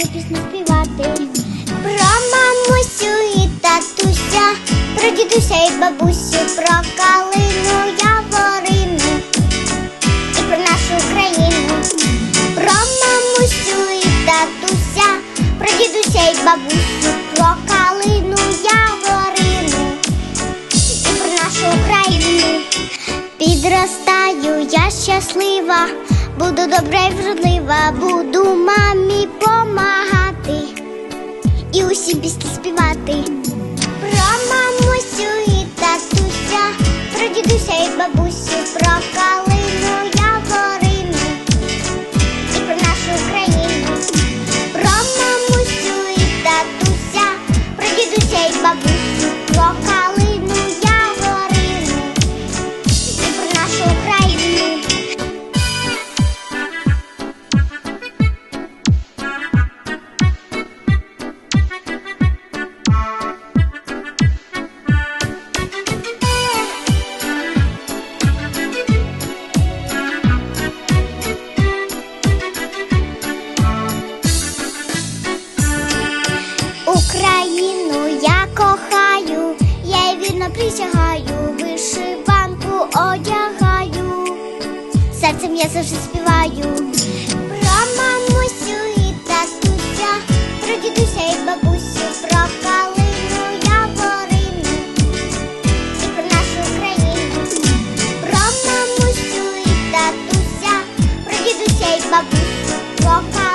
люблю пісню. Про мамусю і татуся, про дідуся і бабусю, про калину яворину і про нашу Україну. Про мамусю і татуся, про дідуся і бабусю, про калину яворину і про нашу Україну підростає мрію, я щаслива, буду добра й вродлива, буду мамі помагати і усім пісні співати. присягаю, вишиванку одягаю, серцем я завжди співаю, про мамусю і татуся, про дідуся і бабусю, про калину я ворину і про нашу Україну, про мамусю і татуся, про дідуся і бабусю, про калину.